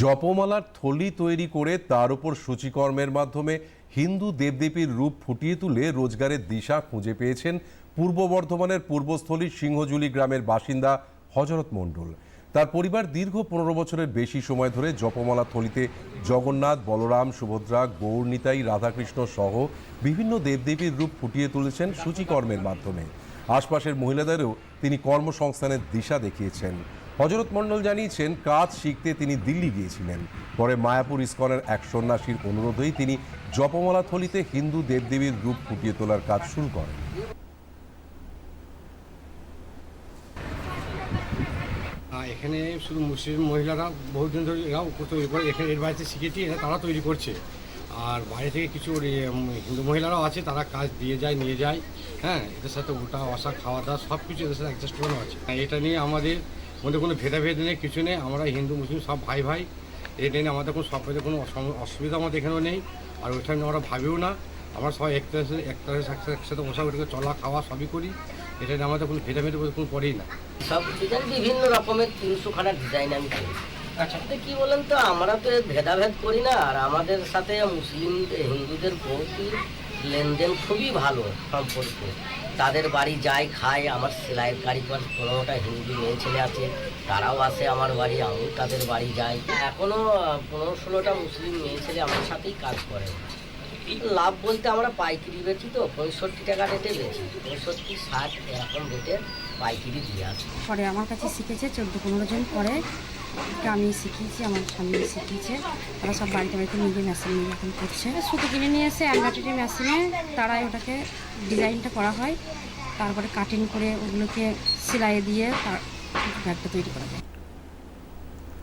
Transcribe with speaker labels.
Speaker 1: জপমালার থলি তৈরি করে তার উপর সূচিকর্মের মাধ্যমে হিন্দু দেবদেবীর রূপ ফুটিয়ে তুলে রোজগারের দিশা খুঁজে পেয়েছেন পূর্ব বর্ধমানের পূর্বস্থলী সিংহজুলি গ্রামের বাসিন্দা হজরত মণ্ডল। তার পরিবার দীর্ঘ পনেরো বছরের বেশি সময় ধরে জপমালা থলিতে জগন্নাথ, বলরাম, সুভদ্রা গৌরনিতাই রাধাকৃষ্ণ সহ বিভিন্ন দেবদেবীর রূপ ফুটিয়ে তুলেছেন সূচিকর্মের মাধ্যমে। আশপাশের মহিলাদেরও তিনি কর্মসংস্থানের দিশা দেখিয়েছেন। হজরত মণ্ডল জানিয়েছেন, কাজ শিখতে তিনি দিল্লি গিয়েছিলেন। পরে মায়াপুর ইস্কনের এক সন্ন্যাসীর অনুরোধেই তিনি জপমালা থলিতে হিন্দু দেবদেবীর রূপ ফুটিয়ে তোলার কাজ শুরু করেন।
Speaker 2: এখানে শুধু মুসলিম মহিলারা বহুদিন ধরে এরাও তৈরি করে এখানে এর বাড়িতে শিখেছি এরা তারা তৈরি করছে। আর বাইরে থেকে কিছু হিন্দু মহিলারাও আছে, তারা কাজ দিয়ে যায়, নিয়ে যায়। হ্যাঁ এদের সাথে ওটা বসা খাওয়া দাওয়া সব কিছু এদের সাথে অ্যাডজাস্ট করানো আছে এটা নিয়ে আমাদের মধ্যে কোনো ভেদাভেদ নেই কিছু নেই। আমরা হিন্দু মুসলিম সব ভাই ভাই। এটা নিয়ে আমাদের কোনো সব কোনো অসুবিধা আমাদের এখানেও নেই। আর ওইটা নিয়ে আমরা ভাবিও না। আমরা সবাই একটা একটা একসাথে একসাথে বসা ওটাকে চলা খাওয়া সবই করি। এটা নিয়ে আমাদের কোনো ভেদাভেদ কোনো পড়েই না।
Speaker 3: সব ডিজাইন বিভিন্ন রকমের তিনশো খানা ডিজাইন আমি করি। আচ্ছা। কি বলেন তো আমরা তো ভেদাভেদ করি না। আর আমাদের সাথে মুসলিম হিন্দুদের বহুত লেনদেন খুবই ভালো সম্পর্ক। তাদের বাড়ি যাই খাই, আমার সেলাইয়ের কারিগর পনেরোটা হিন্দু মেয়ে ছেলে আছে, তারাও আসে আমার বাড়ি আমিও তাদের বাড়ি যাই। এখনও পনেরো ষোলোটা মুসলিম মেয়ে ছেলে আমার সাথেই কাজ করে। লাভ বলতে আমরা পাইকারি বেচি তো পঁয়ষট্টি টাকা রেটে বেচি। পঁয়ষট্টি ষাট এরকম রেটে পাইকারি দিয়ে আসি।
Speaker 4: পরে আমার কাছে শিখেছে চোদ্দ পনেরো জন পরে এটা আমি শিখিয়েছি আমার স্বামী শিখিয়েছে। তারা সব বাড়িতে বাড়িতে নিজে মেশিন নিয়ে এখন করছে। সুতো কিনে নিয়ে এসে অ্যান্ডারটেরি মেশিনে তারাই ওটাকে ডিজাইনটা করা হয়। তারপরে কাটিং করে ওগুলোকে সেলাই দিয়ে তার ব্যাগটা তৈরি করা যায়।